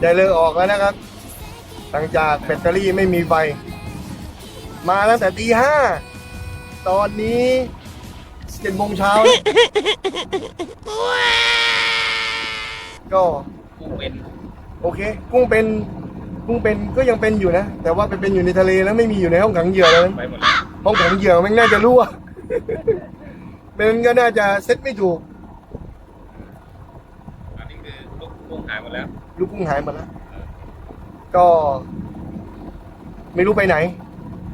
ใจเลอออกแล้วนะครับ หลังจากแบตเตอรี่ไม่มีไฟ มาตั้งแต่ตีห้า ตอนนี้เจ็ดโมงเช้าแล้วก็กุ้งเป็นโอเค กุ้งเป็น กุ้งเป็นก็ยังเป็นอยู่นะ แต่ว่าไปเป็นอยู่ในทะเลแล้วไม่มีอยู่ในห้องขังเหยื่อแล้วไปหมดแล้วห้องขังเหยื่อมันน่าจะรั่ว เป็นก็น่าจะเซ็ตไม่ถูก อันนี้คือลูกกุ้งหายหมดแล้ว ลูกกุ้งหายหมดแล้วก็ ไม่รู้ไปไหน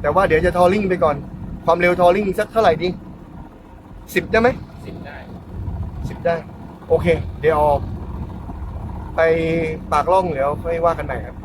แต่ว่าเดี๋ยวจะทอริ่งไปก่อน ความเร็วทอริ่งสักเท่าไหร่ดีสิบได้ไหมสิบได้สิบได้ โอเค เดี๋ยวออกไปปากล่องเดี๋ยวค่อยว่ากันใหม่ครับ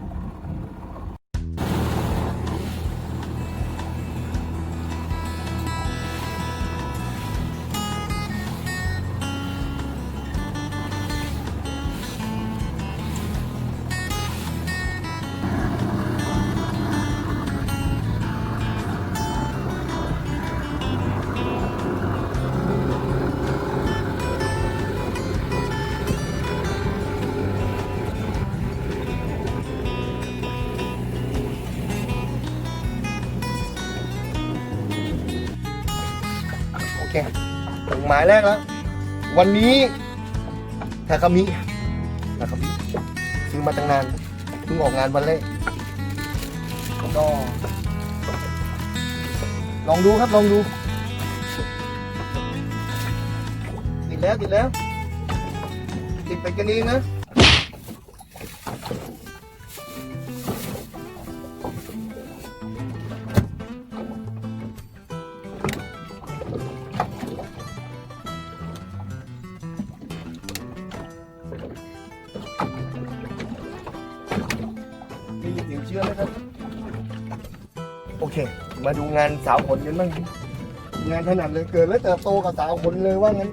หมายแรกแล้ว วันนี้ทาคามิทาคามิซื้อมาตั้งนานเพิ่งออกงานวันแรกก็ลองดูครับลองดูติดแล้วติดแล้วติดไปกันเองนะ โอเค มาดูงานสาวขนกันบ้างงานถนัดเลยเกิดและเติบโตกับสาวขนเลยว่างั้น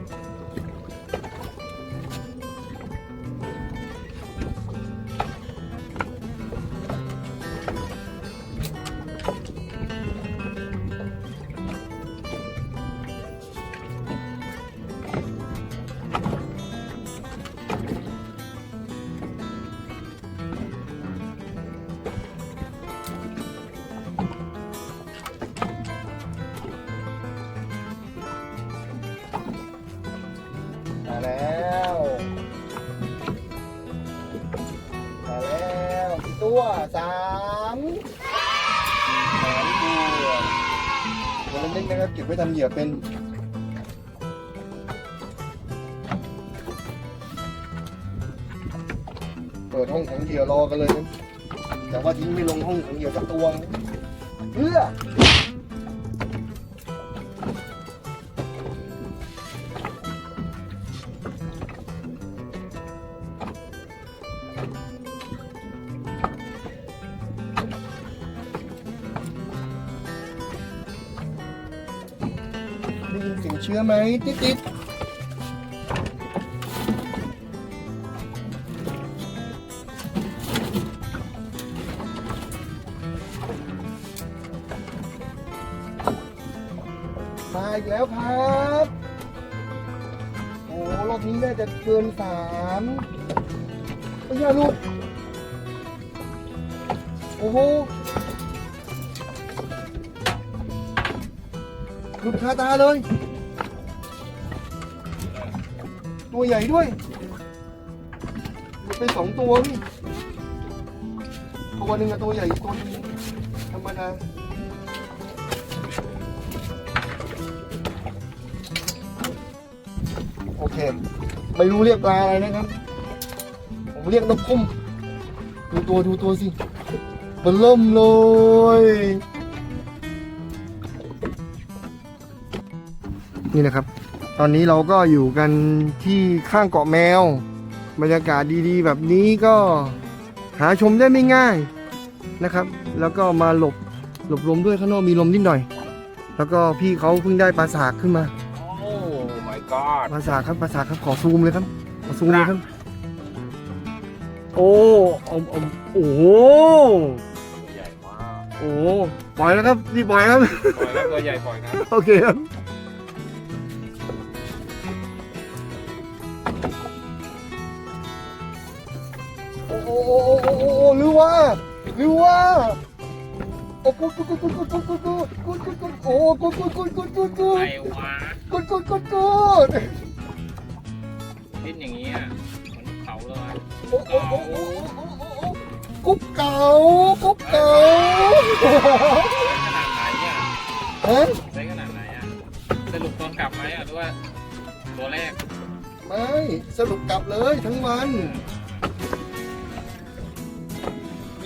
มาแล้วมาแล้วกี่ตัวสามสามตัวตัวเล็กๆนะครับเก็บไว้ทำเหยื่อเป็นเปิดห้องของเหยื่อรอกันเลยนะแต่ว่าทิ้งไม่ลงห้องของเหยื่อสักตัวเพื่อ ยินเสียงเชื้อไหมติดติดมาอีกแล้วครับ โอ้รอบนี้น่าจะเกินสามไม่ใช่ลูก โอ้โห หลุดคาตาเลย ตัวใหญ่ด้วยหลุดไปสองตัวนี่ตัวหนึ่งอะตัวใหญ่ตัวนึงธรรมดาโอเค ไม่รู้เรียกปลาอะไรนะครับ ผมเรียกนกคุ้ม ดูตัวดูตัวสิมันล่มเลย นี่นะครับ ตอนนี้เราก็อยู่กันที่ข้างเกาะแมว บรรยากาศดีๆ แบบนี้ก็หาชมได้ไม่ง่ายนะครับ แล้วก็มาหลบหลบลมด้วยข้างนอกมีลมนิดหน่อย แล้วก็พี่เขาเพิ่งได้ปลาสากขึ้นมาโอ้ my god ปลาสากครับปลาสากครับขอซูมเลยครับขอซูมเลยครับ โอ้เอาเอาโอ้โหใหญ่มากโอ้โหปล่อยแล้วครับนี่ปล่อยครับ ปล่อยแล้วตัวใหญ่ปล่อยครับโอเคครับ รือว่าโอ้กุดกุดกุดกุดกุดกุดกุดกุดกุดกุดโอ้กุดกุดกุดกุดกุดกุดไอ้วะกุดกุดกุดกุดดิ้นอย่างนี้อะเหมือนเขาเลยโอ้โอ้โอ้โอ้โอ้โอ้โอ้กุ๊บเก่ากุ๊บเก่าขนาดไหนอะฮะใช้ขนาดไหนอะสรุปตอนกลับไหมอะหรือว่าตัวแรกไม่สรุปกลับเลยทั้งวัน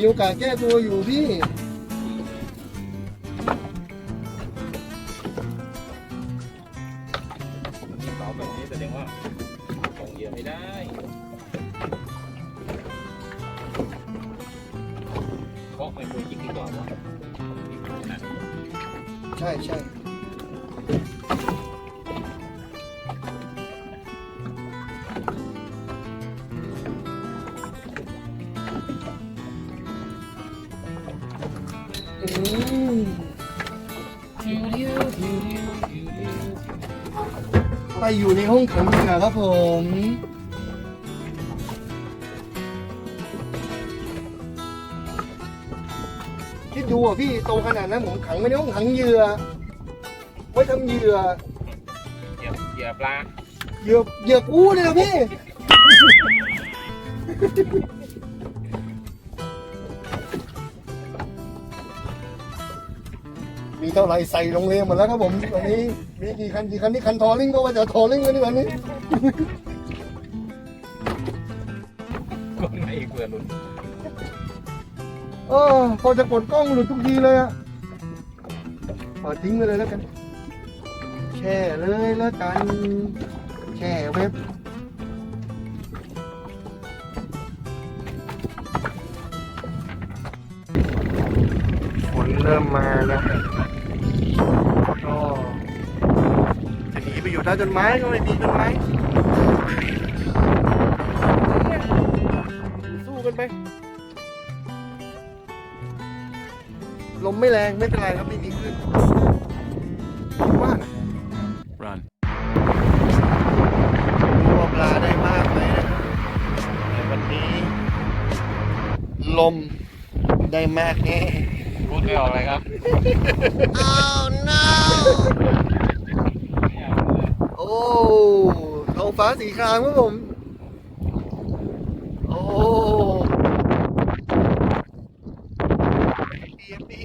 มีโอกาสแก้ตัวอยู่พี่ มีเขาแบบนี้แสดงว่าส่งเหยื่อไม่ได้เพราะไม่ควรยิงดีกว่าวะนะใช่ใช่ ไปอยู่ในห้องขังเหนือครับผมคิดดูอะพี่โตขนาดนั้นผมขังไว้ในห้องขังเหยื่อไว้ทำเหยื่อเหยื่อเหยื่อปลาเหยื่อเหยื่อกู้เลยนะพี่ มีเท่าไหร่ใส่ลงเรือหมดแล้วครับผมวันนี้มีกี่คันกี่คันนี่คันทอลิงก็ว่าจะทอลิงกันนี่วันนี้ก็ไม่เผื่อหลุดเออพอจะกดกล้องหลุดทุกทีเลยอะปล่อยทิ้งไปเลยแล้วกัน แช่เลยแล้วกัน แช่เว็บฝนเริ่มมาแล้ว จะหนีไปอยู่ใต้ต้นไม้ก็ไม่มีต้นไม้สู้กันไปลมไม่แรงไม่เป็นไรครับไม่มีคลื่นว่าง Run. ดูว่าปลาได้มากไหมนะครับในวันนี้ ลมได้มากแน่ พูดไม่ออกเลยครับโอ้ ท้องฟ้าสีครามครับผม โอ้ดีดี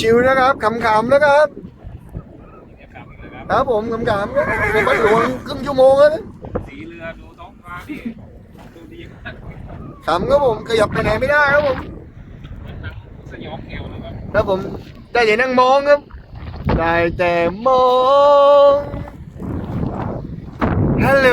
ชิวๆนะครับขำๆนะครับ ครับผมกำกับผมไปหลวงครึ่งชั่วโมงแล้วสีเรือดูท้องฟ้าดิดูดีมากขำครับผมขยับไปไหนไม่ได้ครับผมเหมืสยองแอวนะครับครับผมได้ยินนั่งมองครับได้แต่มองฮัลโหล